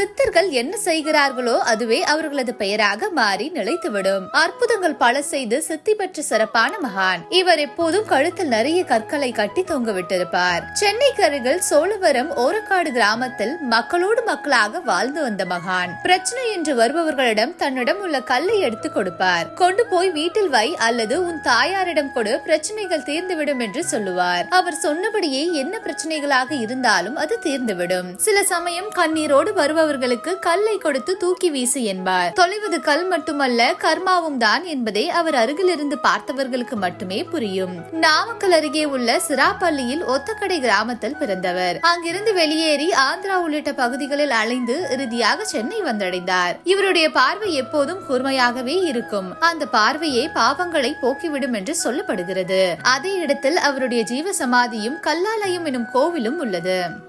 சித்தர்கள் என்ன செய்கிறார்களோ அதுவே அவர்களது பெயராக மாறி நிலைத்துவிடும். அற்புதங்கள் பல செய்து சித்தி பெற்ற சிறப்பான மகான். இவர் எப்போதும் கழுத்தில் நிறைய கற்களை கட்டி தொங்கவிட்டிருப்பார். சென்னைக்கு அருகில் சோழவரம் ஓரக்காடு கிராமத்தில் மக்களோடு மக்களாக வாழ்ந்து வந்த மகான். பிரச்சனை என்று வருபவர்களிடம் தன்னிடம் உள்ள கல்லை எடுத்து கொடுப்பார். கொண்டு போய் வீட்டில் வை அல்லது உன் தாயாரிடம் கொடு பிரச்சனைகள் தீர்ந்துவிடும் என்று சொல்லுவார். அவர் சொன்னபடியே என்ன பிரச்சனைகளாக இருந்தாலும் அது தீர்ந்துவிடும். சில சமயம் கண்ணீரோடு வருபவர்களுக்கு கல்லை கொடுத்து தூக்கி வீசு என்பார். தொலைவது கல் மட்டுமல்ல கர்மாவும் தான் என்பதை அவர் அருகிலிருந்து பார்த்தவர்களுக்கு மட்டுமே புரியும். நாமக்கல் அருகே உள்ள சிராப்பள்ளியில் ஒத்தக்கடை கிராமத்தில் பிறந்தவர். அங்கிருந்து வெளியேறி ஆந்திரா உள்ளிட்ட பகுதிகளில் அலைந்து இறுதியாக சென்னை வந்தடைந்தார். இவருடைய பார்வை எப்போதும் கூர்மையாகவே இருக்கும். அந்த பார்வையே பாவங்களை போக்கிவிடும் என்று சொல்லப்படுகிறது. அதே இடத்தில் அவருடைய ஜீவ சமாதியும் கல்லாலயம் எனும் கோவிலும் உள்ளது.